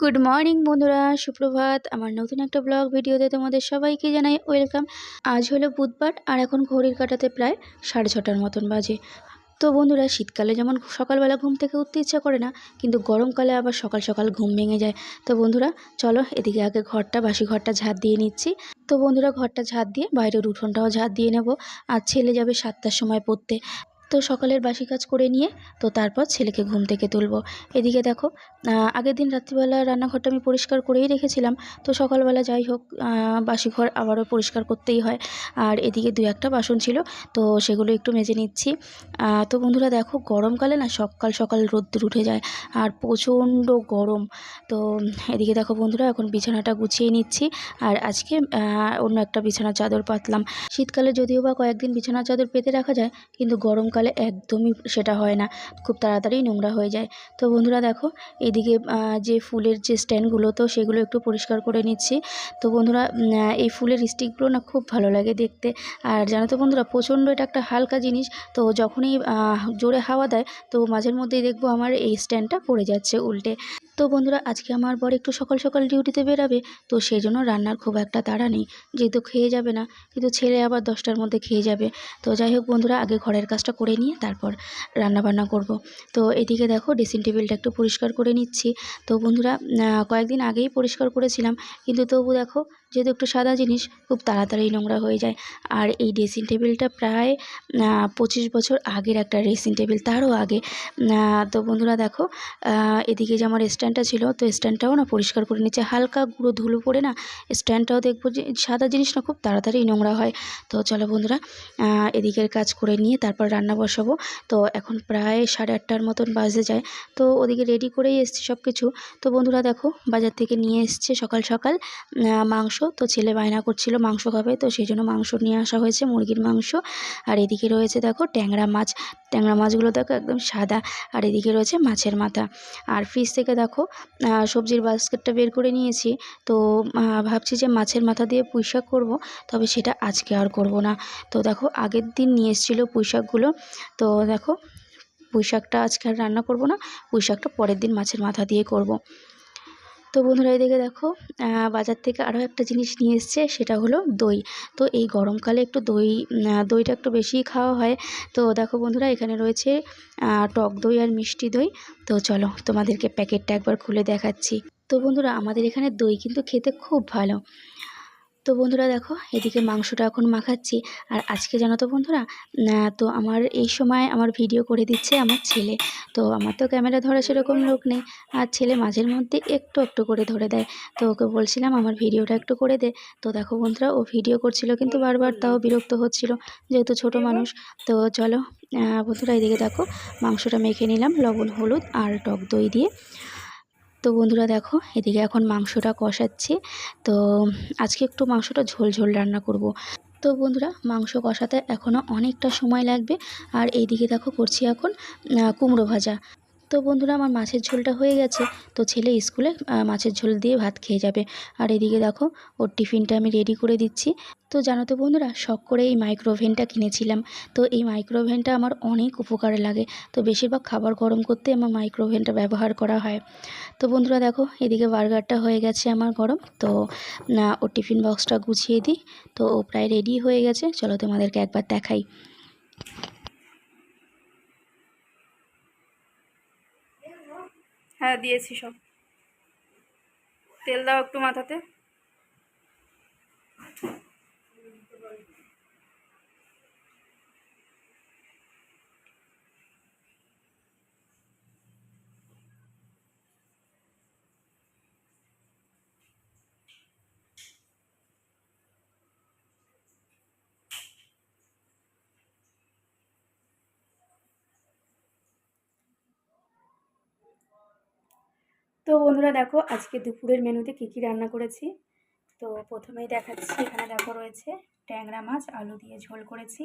Good morning বন্ধুরা। সুপ্রভাত। আমার নতুন একটা ব্লগ ভিডিওতে তোমাদের সবাইকে জানাই ওয়েলকাম আজ হলো বুধবার, আর এখন ঘড়ির কাটাতে প্রায় সাড়ে ছটার মতন বাজে। তো বন্ধুরা, শীতকালে যেমন সকালবেলা ঘুম থেকে উঠতে ইচ্ছা করে না, কিন্তু গরমকালে আবার সকাল সকাল ঘুম ভেঙে যায়। তো বন্ধুরা, চলো এদিকে আগে ঘরটা, বাসি ঘরটা ঝাঁট দিয়ে নিচ্ছি। তো বন্ধুরা, ঘরটা ঝাঁট দিয়ে, বাইরের উঠোনটাও ঝাঁট দিয়ে নেব। আর ছেলে যাবে সাতটার সময় পড়তে। তো সকালের বাসি কাজ করে নিয়ে তো তারপর ছেলেকে ঘুম থেকে তুলবো। এদিকে দেখো আগের দিন রাত্রিবেলা রান্নাঘরটা আমি পরিষ্কার করেই রেখেছিলাম। তো সকালবেলা যাই হোক বাসি ঘর আবারও পরিষ্কার করতেই হয়। আর এদিকে দু একটা বাসন ছিল, তো সেগুলো একটু মেজে নিচ্ছি। তো বন্ধুরা দেখো, গরমকালে না সকাল সকাল রোদ্দুর উঠে যায় আর প্রচণ্ড গরম। তো এদিকে দেখো বন্ধুরা, এখন বিছানাটা গুছিয়ে নিচ্ছি। আর আজকে অন্য একটা বিছানার চাদর পাতলাম। শীতকালে যদিও বা কয়েকদিন বিছানার চাদর পেতে রাখা যায়, কিন্তু গরমকালে একদমই সেটা হয় না, খুব তাড়াতাড়ি নোংরা হয়ে যায়। তো বন্ধুরা দেখো, এদিকে যে ফুলের যে স্ট্যান্ডগুলো, তো সেগুলো একটু পরিষ্কার করে নিচ্ছি। তো বন্ধুরা এই ফুলের স্টিকগুলো না খুব ভালো লাগে দেখতে। আর জানো তো বন্ধুরা, প্রচণ্ড এটা একটা হালকা জিনিস। তো যখনই জোরে হাওয়া দেয়, তো মাঝের মধ্যেই দেখব আমার এই স্ট্যান্ডটা পড়ে যাচ্ছে উল্টে। তো বন্ধুরা, আজকে আমার বর একটু সকাল সকাল ডিউটিতে বেরাবে, তো সেই জন্য রান্নার খুব একটা তাড়া নেই। যেহেতু খেয়ে যাবে না, কিন্তু ছেলে আবার দশটার মধ্যে খেয়ে যাবে। তো যাই হোক বন্ধুরা, আগে ঘরের কাজটা করে নিয়ে তারপর রান্না বান্না করব। তো এদিকে দেখো ড্রেসিং টেবিলটা একটু পরিষ্কার করে নিচ্ছি। তো বন্ধুরা কয়েকদিন আগেই পরিষ্কার করেছিলাম। কিন্তু তবু দেখো যেহেতু একটু সাদা জিনিস, খুব তাড়াতাড়ি নোংরা হয়ে যায়। আর এই ড্রেসিং টেবিলটা প্রায় পঁচিশ বছর আগের একটা ড্রেসিং টেবিল তারও আগে। তো বন্ধুরা দেখো এদিকে যে আমার স্ট্যান্ডটা ছিল, তো স্ট্যান্ডটাও না পরিষ্কার করে নিচ্ছে। হালকা গুঁড়ো ধুলো পড়ে না, স্ট্যান্ডটাও দেখব যে সাদা জিনিস না খুব তাড়াতাড়ি নোংরা হয়। তো চলো বন্ধুরা এদিকের কাজ করে নিয়ে তারপর রান্না বসাবো। তো এখন প্রায় সাড়ে আটটার মতন বাজে যায়। তো ওদিকে রেডি করেই এসছি সব কিছু তো বন্ধুরা দেখো, বাজার থেকে নিয়ে এসছে সকাল সকাল। মাংস তো ছেলে বায়না করছিল মাংস খাবে, তো সেই জন্য মাংস নিয়ে আসা হয়েছে মুরগির মাংস। আর এদিকে রয়েছে দেখো ট্যাংরা মাছ। ট্যাংরা মাছগুলো দেখো একদম সাদা। আর এদিকে রয়েছে মাছের মাথা। আর ফ্রিজ থেকে দেখো সবজির বাস্কেটটা বের করে নিয়েছি। তো ভাবছি যে মাছের মাথা দিয়ে পুঁই শাক করব, তবে সেটা আজকে আর করব না। তো দেখো আগের দিন নিয়ে এসেছিল পুঁই শাকগুলো। তো দেখো পুঁই শাকটা আজকে আর রান্না করব না, পুঁই শাকটা পরের দিন মাছের মাথা দিয়ে করব। তো বন্ধুরা এদিকে দেখো বাজার থেকে আরও একটা জিনিস নিয়ে এসছে, সেটা হলো দই। তো এই গরমকালে একটু দই দইটা একটু বেশিই খাওয়া হয়। তো দেখো বন্ধুরা, এখানে রয়েছে টক দই আর মিষ্টি দই। তো চলো তোমাদেরকে প্যাকেটটা একবার খুলে দেখাচ্ছি। তো বন্ধুরা, আমাদের এখানে দই কিন্তু খেতে খুব ভালো। তো বন্ধুরা দেখো, এদিকে মাংসটা এখন মাখাচ্ছি। আর আজকে জানো তো বন্ধুরা তো আমার এই সময় আমার ভিডিও করে দিচ্ছে আমার ছেলে। তো আমার তো ক্যামেরা ধরা সেরকম লোক নেই। আর ছেলে মাঝের মধ্যে একটু একটু করে ধরে দেয়। তো ওকে বলছিলাম, আমার ভিডিওটা একটু করে দে। তো দেখো বন্ধুরা, ও ভিডিও করছিল কিন্তু বারবার, তাও বিরক্ত হচ্ছিল, যেহেতু ছোট মানুষ। তো চলো বন্ধুরা এদিকে দেখো, মাংসটা মেখে নিলাম, লবণ, হলুদ আর টক দই দিয়ে। তো বন্ধুরা দেখো, এদিকে এখন মাংসটা কষাচ্ছি। তো আজকে একটু মাংসটা ঝোল ঝোল রান্না করব। তো বন্ধুরা, মাংস কষাতে এখনও অনেকটা সময় লাগবে। আর এইদিকে দেখো করছি এখন কুমড়ো ভাজা। তো বন্ধুরা আমার মাছের ঝোলটা হয়ে গেছে। তো ছেলে স্কুলে মাছের ঝোল দিয়ে ভাত খেয়ে যাবে। আর এদিকে দেখো, ওর টিফিনটা আমি রেডি করে দিচ্ছি। তো জানো তো বন্ধুরা, শখ করে এই মাইক্রোওভেনটা কিনেছিলাম। তো এই মাইক্রোওভেনটা আমার অনেক উপকারে লাগে। তো বেশিরভাগ খাবার গরম করতে আমার মাইক্রোওভেনটা ব্যবহার করা হয়। তো বন্ধুরা দেখো, এদিকে বার্গারটা হয়ে গেছে আমার গরম। তো, না ও টিফিন বক্সটা গুছিয়ে দিই। তো ও প্রায় রেডি হয়ে গেছে। চলো তোমাদেরকে একবার দেখাই। হ্যাঁ দিয়েছি সব। তেল দাও একটু মাথাতে। তো বন্ধুরা দেখো, আজকে দুপুরের মেনুতে কী কী রান্না করেছি? তো প্রথমেই দেখাচ্ছি, এখানে দেখো রয়েছে ট্যাংরা মাছ, আলু দিয়ে ঝোল করেছি।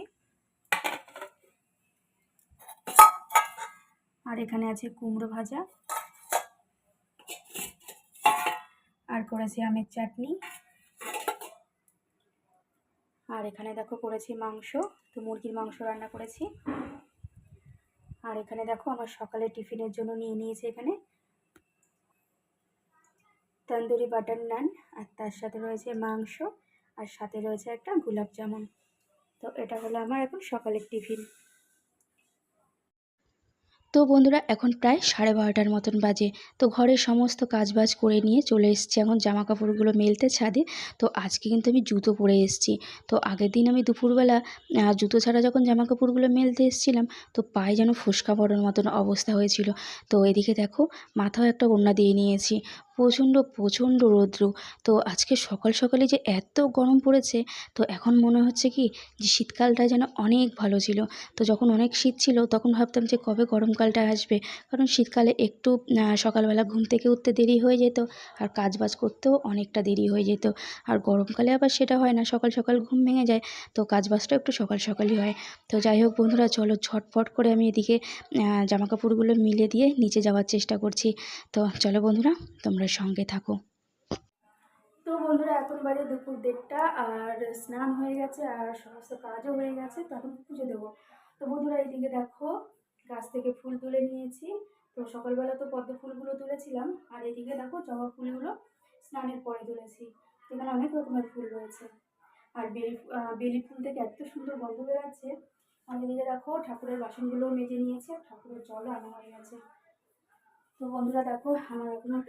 আর এখানে আছে কুমড়ো ভাজা। আর করেছি আমের চাটনি। আর এখানে দেখো করেছি মাংস, তো মুরগির মাংস রান্না করেছি। আর এখানে দেখো আমার সকালে টিফিনের জন্য নিয়ে নিয়েছি এখানে তন্দুরি বাটার নান, আর তার সাথে রয়েছে মাংস, আর সাথে রয়েছে একটা গোলাপ জামুন। তো এটা হলো আমার এখন সকালের টিফিন। তো বন্ধুরা, এখন প্রায় সাড়ে বারোটার মতন বাজে। তো ঘরের সমস্ত কাজবাজ করে নিয়ে চলে এসেছি। এখন জামা কাপড়গুলো মেলতে ছাদে। তো আজকে কিন্তু আমি জুতো পরে এসেছি। তো আগের দিন আমি দুপুরবেলা জুতো ছাড়া যখন জামা কাপড়গুলো মেলতে এসেছিলাম, তো পায়ে যেন ফুসকা পড়ার মতন অবস্থা হয়েছিল। তো এদিকে দেখো, মাথাও একটা ওড়না দিয়ে নিয়েছি। প্রচণ্ড প্রচণ্ড রৌদ্র। তো আজকে সকাল সকালে যে এত গরম পড়েছে, তো এখন মনে হচ্ছে কি, যে শীতকালটা যেন অনেক ভালো ছিল। তো যখন অনেক শীত ছিল, তখন ভাবতাম যে কবে গরমকালটা আসবে। কারণ শীতকালে একটু সকালবেলা ঘুম থেকে উঠতে দেরি হয়ে যেত আর কাজ বাজ করতেও অনেকটা দেরি হয়ে যেত। আর গরমকালে আবার সেটা হয় না সকাল সকাল ঘুম ভেঙে যায় তো কাজ বাজটা একটু সকাল সকালই হয়। তো যাই হোক বন্ধুরা চলো ঝটপট করে আমি এদিকে আহ, জামা কাপড়গুলো মিলে দিয়ে নিচে যাওয়ার চেষ্টা করছি। তো চলো বন্ধুরা তোমরা সঙ্গে থাকো। তো বন্ধুরা এখন বাজে দুপুর দেড়টা আর স্নান হয়ে গেছে আর সমস্ত কাজও হয়ে গেছে তো এখন পুজো দেবো। তো বন্ধুরা এইদিকে দেখো গাছ থেকে ফুল তুলে নিয়েছি। তো সকালবেলা তো পদ্ম ফুলগুলো তুলেছিলাম। আর এদিকে দেখো জবা ফুলগুলো স্নানের পরে তুলেছি। এখানে অনেক রকমের ফুল রয়েছে। আর বেলি বেলি ফুল থেকে এত সুন্দর গন্ধ বেরাচ্ছে। আর এদিকে দেখো ঠাকুরের বাসনগুলোও মেজে নিয়েছে। ঠাকুরের জলও আনা হয়ে গেছে। তো বন্ধুরা দেখো, আমার এখনও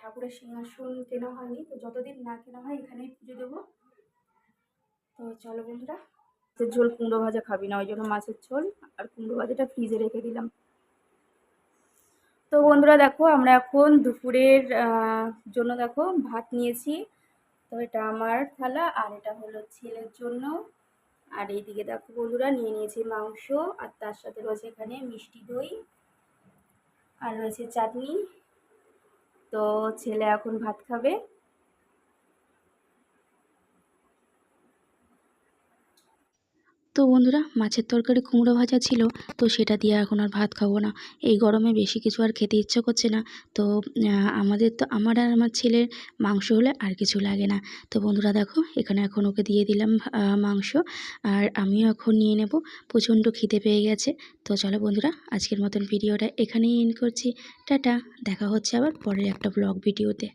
ঠাকুরের সিংহাসন কেনা হয়নি। তো যতদিন না কেনা হয় এখানেই পুজো দেবো। তো চলো বন্ধুরা। মাছের ঝোল কুমড়ো ভাজা খাবি না, ওই জন্য মাছের ঝোল আর কুমড়ো ভাজাটা ফ্রিজে রেখে দিলাম। তো বন্ধুরা দেখো, আমরা এখন দুপুরের জন্য দেখো ভাত নিয়েছি। তো এটা আমার থালা আর এটা হলো ছেলের জন্য। আর এইদিকে দেখো বন্ধুরা নিয়ে নিয়েছি মাংস আর তার সাথে রয়েছে এখানে মিষ্টি দই আর রয়েছে চাটনি। তো ছেলে এখন ভাত খাবে। তো বন্ধুরা, মাছের তরকারি কুমড়ো ভাজা ছিল, তো সেটা দিয়ে এখন আর ভাত খাব না। এই গরমে বেশি কিছু আর খেতে ইচ্ছা করছে না। তো আমাদের তো, আমার আর আমার ছেলের মাংস হলে আর কিছু লাগে না। তো বন্ধুরা দেখো, এখানে এখন ওকে দিয়ে দিলাম মাংস। আর আমিও এখন নিয়ে নেব। প্রচণ্ড খিদে পেয়ে গেছে। তো চলো বন্ধুরা, আজকের মতন ভিডিওটা এখানেই এন্ড করছি। টাটা, দেখা হচ্ছে আবার পরের একটা ব্লগ ভিডিওতে